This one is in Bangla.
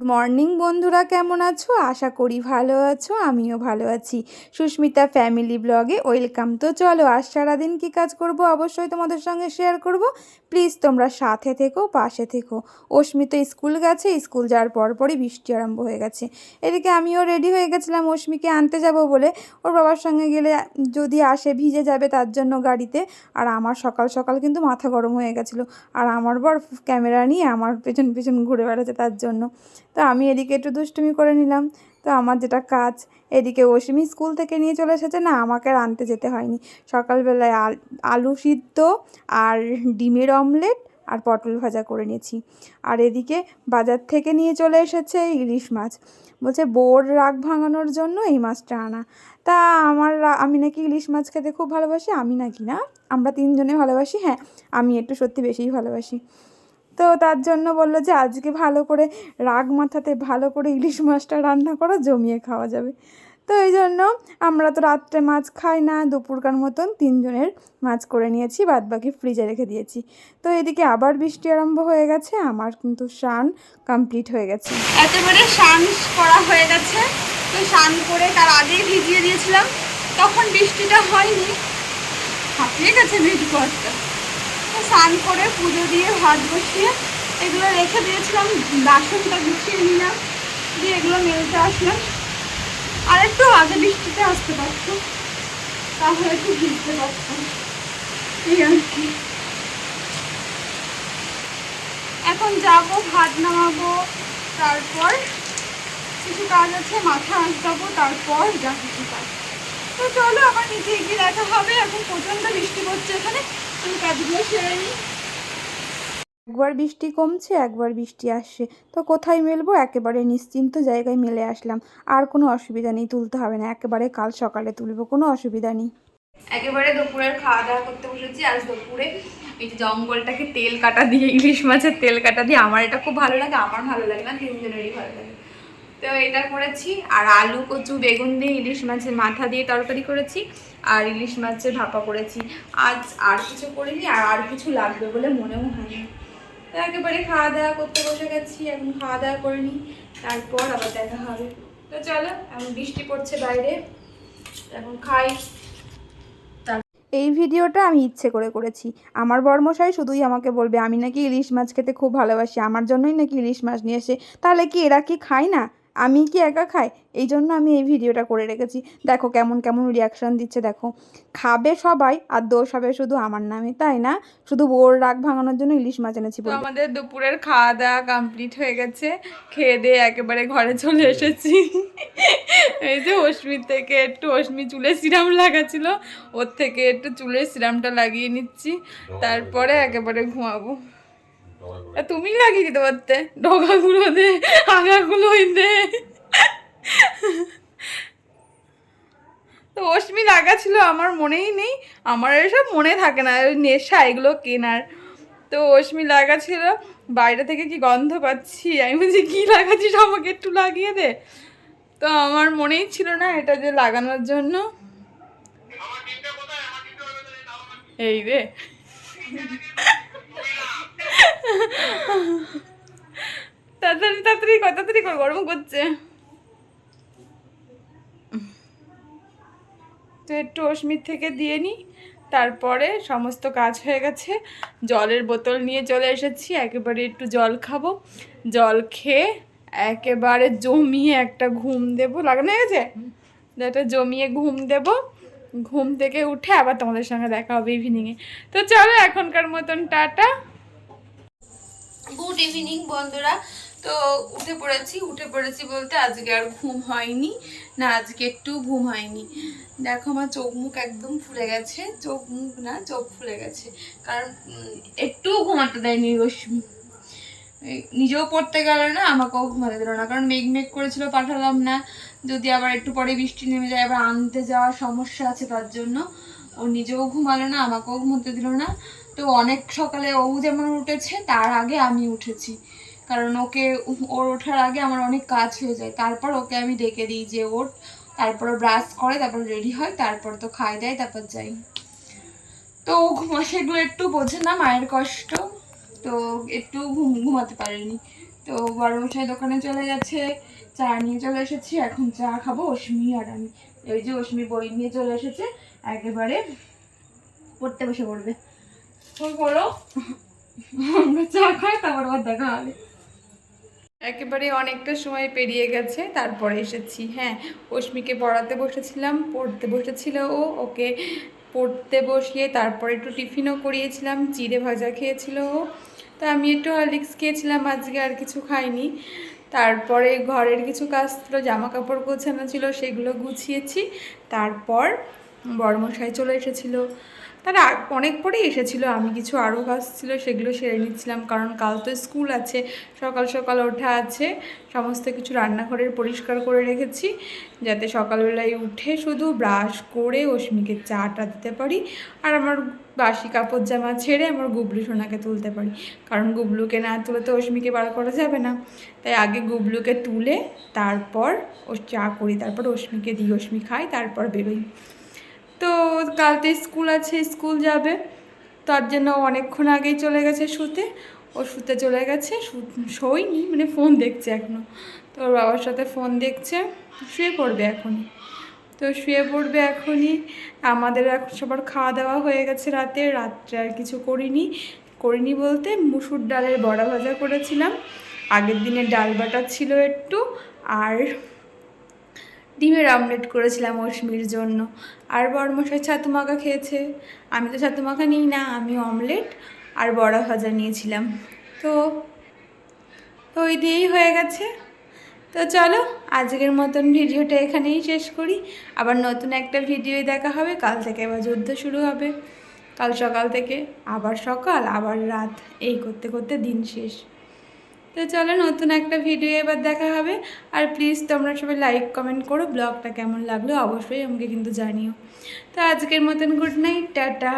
মর্নিং বন্ধুরা। কেমন আছো? আশা করি ভালো আছো, আমিও ভালো আছি। সুস্মিতা ফ্যামিলি ব্লগে ওয়েলকাম। তো চলো, আজ সারাদিন কী কাজ করব? অবশ্যই তোমাদের সঙ্গে শেয়ার করব। প্লিজ, তোমরা সাথে থেকো, পাশে থেকো। অস্মিতা স্কুল গেছে, স্কুল যাওয়ার পরপরই বৃষ্টি আরম্ভ হয়ে গেছে। এদিকে আমিও রেডি হয়ে গেছিলাম অস্মিকে আনতে যাব বলে। ওর বাবার সঙ্গে গেলে যদি আসে, ভিজে যাবে তার জন্য গাড়িতে। আর আমার সকাল সকাল কিন্তু মাথা গরম হয়ে গেছিল। আর আমার বর ক্যামেরা নিয়ে আমার পেছন পেছন ঘুরে বেড়াচ্ছে তার জন্য। তো আমি এদিকে একটু দুষ্টুমি করে নিলাম। তো আমার যেটা কাজ, এদিকে অসীমি স্কুল থেকে নিয়ে চলে এসেছে। না, আমাকে আনতে যেতে হয়নি। সকালবেলায় আলু সিদ্ধ আর ডিমের অমলেট আর পটল ভাজা করে নিয়েছি। আর এদিকে বাজার থেকে নিয়ে চলে এসেছে ইলিশ মাছ। বলছে, বোর রাগ ভাঙানোর জন্য এই মাছটা আনা। তা আমার আমি নাকি ইলিশ মাছ খেতে খুব ভালোবাসি, আমি নাকি না? আমরা তিনজনে ভালোবাসি হ্যাঁ আমি একটু সত্যি বেশিই ভালোবাসি। তো তার জন্য বলল যে, আজকে ভালো করে রাগ মাথাতে ভালো করে ইলিশ মাছটা রান্না করো, জমিয়ে খাওয়া যাবে। তো এই জন্য আমরা তো রাত্রে মাছ খাই না, দুপুরকার মতন তিনজনের মাছ করে নিয়েছি বাদ বাকি ফ্রিজে রেখে দিয়েছি। তো এদিকে আবার বৃষ্টি আরম্ভ হয়ে গেছে, আমার কিন্তু স্নান কমপ্লিট হয়ে গেছে। একেবারে স্নান করা হয়ে গেছে, তো স্নান করে তার আগেই ভিজিয়ে দিয়েছিলাম, তখন বৃষ্টিটা হয়নি। হাঁপিয়ে গেছে তো স্নান করে পুজো দিয়ে ভাত বসিয়ে এগুলো রেখে দিয়েছিলাম, বাসনটা গুছিয়ে নিলাম, দিয়ে এগুলো মেলতে আসলাম। আর একটু আগে বৃষ্টিতে আসতে পারতো, তাহলে একটু ভিজতে পারতাম। এই আর কি। এখন যাব, ভাত নামাবো, তারপর কিছু কাজ আছে, মাথা আঁচড়াবো তারপর যা কিছু কাজ। তো চলো, আবার নিচে গিয়ে দেখা হবে, এখন প্রচণ্ড বৃষ্টি পড়ছে এখানে। একবার বৃষ্টি কমছে, একবার বৃষ্টি আসছে। তো কোথায় মেলবো? একেবারে নিশ্চিন্ত জায়গায় মেলে আসলাম। আর কোনো অসুবিধা নেই, তুলতে হবে না। একেবারে কাল সকালে তুলবো, কোনো অসুবিধা নেই। একেবারে দুপুরের খাওয়া দাওয়া করতে বসেছি। আজ দুপুরে এই যে জঙ্গলটাকে তেল কাটা দিয়ে, ইলিশ মাছের তেল কাটা দিয়ে, আমার এটা খুব ভালো লাগে, আমার ভালো লাগে না, তিনজনেরই ভালো লাগে। তো এটা করেছি, আর আলু, কচু, বেগুন দিয়ে ইলিশ মাছের মাথা দিয়ে তরকারি করেছি, আর ইলিশ মাছের ভাপা করেছি। আজ আর কিছু করিনি, আর আর কিছু লাগবে বলে মনেও হয়নি। তো একেবারে খাওয়া দাওয়া করতে বসে গেছি, এখন খাওয়া দাওয়া করে নিই, তারপর আবার দেখা হবে। তো চলো, এখন বৃষ্টি পড়ছে বাইরে, এখন খাই। এই ভিডিওটা আমি ইচ্ছে করে করেছি। আমার বর্মশাই শুধুই আমাকে বলবে, আমি নাকি ইলিশ মাছ খেতে খুব ভালোবাসি, আমার জন্যই নাকি ইলিশ মাছ নিয়ে এসে, তাহলে কি এরা কি খায় না? আমি কি একা খাই? এই জন্য আমি এই ভিডিওটা করে রেখেছি। দেখো কেমন কেমন রিয়াকশান দিচ্ছে দেখো। খাবে সবাই আর দোষ হবে শুধু আমার নামে তাই না? শুধু ওর রাগ ভাঙানোর জন্য ইলিশ মাছ এনেছি আমাদের দুপুরের খাওয়া দাওয়া কমপ্লিট হয়ে গেছে। খেয়ে দিয়ে একেবারে ঘরে চলে এসেছি। এই যে অশ্মির থেকে একটু অশ্মি চুলে সিরাম লাগাছিল ওর থেকে একটু চুলের সিরামটা লাগিয়ে নিচ্ছি। তারপরে একেবারে ঘুমাবো। তুমি লাগিয়ে দিতে পারতে। ডগাগুলো দে আগাগুলো দে। তো অশ্মি লাগাছিল আমার মনেই নেই। আমার এসব মনে থাকে না ওই নেশা এগুলো কেনার। তো অশ্মি লাগা ছিল বাইরে থেকে কি গন্ধ পাচ্ছি? আমি বলছি কী লাগাচ্ছিস আমাকে একটু লাগিয়ে দে? তো আমার মনেই ছিল না এটা যে লাগানোর জন্য। এই রে। তাড়াতাড়ি তাড়াতাড়ি তাড়াতাড়ি কর, গরম করছে। তো একটু অস্মির থেকে দিয়ে নিই তারপরে সমস্ত কাজ হয়ে গেছে। জলের বোতল নিয়ে চলে এসেছি, একেবারে একটু জল খাব। জল খেয়ে একেবারে জমিয়ে একটা ঘুম দেবো। লাগানো গেছে? একটা জমিয়ে ঘুম দেব। ঘুম থেকে উঠে আবার তোমাদের সঙ্গে দেখা হবে ইভিনিংয়ে তো চলো এখনকার মতন, টাটা। গুড ইভিনিং বন্ধুরা। তো উঠে পড়েছি উঠে পড়েছি বলতে আজকে আর ঘুম হয়নি। না আজকে একটু ঘুম হয়নি। দেখো আমার চোখ মুখ একদম ফুলে গেছে। চোখ মুখ না চোখ ফুলে গেছে। কারণ উম, একটুও ঘুমাতে দেয়নি রশ্মি। নিজেও পড়তে গেল না আমাকেও ঘুমাতে দিল না। কারণ মেঘ মেঘ করেছিল পাঠালাম না। যদি আবার একটু পরে বৃষ্টি নেমে যায় আবার আনতে যাওয়ার সমস্যা আছে তার জন্য। ও নিজেও ঘুমালো না, আমাকেও ঘুমোতে দিল না। তো অনেক সকালে ও যেমন উঠেছে, তার আগে আমি উঠেছি। কারণ ওকে ওর ওঠার আগে আমার অনেক কাজ হয়ে যায়। তারপর ওকে আমি ডেকে দিই যে ওর তারপর ব্রাশ করে, তারপর রেডি হয়, তারপর তো খাই দেয়, তারপর যাই। তো ও ঘুমা, সেগুলো একটু বোঝে না, মায়ের কষ্ট। তো একটু ঘুম, ঘুমাতে পারেনি। তো বড় মশাই দোকানে চলে গেছে, চা নিয়ে চলে এসেছি, এখন চা খাব অশ্মি আর আমি। এই যে অশ্মি বই নিয়ে চলে এসেছে একেবারে পড়তে বসে পড়বে। বলো। চা খাই, তারপর আবার দেখা হবে। একেবারে অনেকটা সময় পেরিয়ে গেছে, তারপরে এসেছি। হ্যাঁ অশ্মিকে পড়াতে বসেছিলাম, পড়তে বসেছিল ও, ওকে পড়তে বসিয়ে তারপরে একটু টিফিনও করিয়েছিলাম, চিড়ে ভাজা খেয়েছিল ও। তো আমি একটু হরলিক্স খেয়েছিলাম, আজকে আর কিছু খাইনি। তারপরে ঘরের কিছু কাজ ছিল জামা কাপড় গোছানো ছিল, সেগুলো গুছিয়েছি। তারপর বড়মশাই চলে এসেছিল। তারা অনেক পরেই এসেছিল। আমি কিছু আরও কাজ ছিল, সেগুলো সেরে নিচ্ছিলাম। কারণ কাল তো স্কুল আছে, সকাল সকাল ওঠা আছে। সমস্ত কিছু রান্নাঘরের পরিষ্কার করে রেখেছি, যাতে সকালবেলায় উঠে শুধু ব্রাশ করে অশ্মিকে চাটা দিতে পারি আর আমার বাসি কাপড় জামা ছেড়ে আমার গুবলু সোনাকে তুলতে পারি। কারণ গুবলুকে না তুলে তো অশ্মিকে বার করা যাবে না। তাই আগে গুবলুকে তুলে তারপর ও চা করি, তারপর অশ্মিকে দিই অশ্মি খাই তারপর বেরোই। তো কালতে স্কুল আছে, স্কুল যাবে। তার জন্য অনেকক্ষণ আগেই চলে গেছে শুতে। ও শুতে চলে গেছে শোয়নি মানে ফোন দেখছে এখনও তো ওর বাবার সাথে ফোন দেখছে, শুয়ে পড়বে এখনই। তো শুয়ে পড়বে এখনই। আমাদের এখন সবার খাওয়া দাওয়া হয়ে গেছে রাতে, রাত্রে আর কিছু করিনি। করিনি বলতে মুসুর ডালের বড়া ভাজা করেছিলাম। আগের দিনের ডাল বাটা ছিল একটু, আর ডিমের আমলেট করেছিলাম অশ্মির জন্য। আর বড়মশাই ছাতু মাখা খেয়েছে। আমি তো ছাতু মাখা নিই না, আমি অমলেট আর বড়া ভাজা নিয়েছিলাম। তো তো ওই দিয়েই হয়ে গেছে। তো চলো, আজকের মতন ভিডিওটা এখানেই শেষ করি। আবার নতুন একটা ভিডিওই দেখা হবে, কাল থেকে আবার যুদ্ধ শুরু হবে। কাল সকাল থেকে, আবার সকাল, আবার রাত, এই করতে করতে দিন শেষ। তো চলো, নতুন একটা ভিডিও এবার দেখা হবে। আর প্লিজ তোমরা সবাই লাইক কমেন্ট করো ব্লগটা কেমন লাগল অবশ্যই আমাকে কিন্তু জানিও। তো আজকের মতন গুড নাইট টাটা।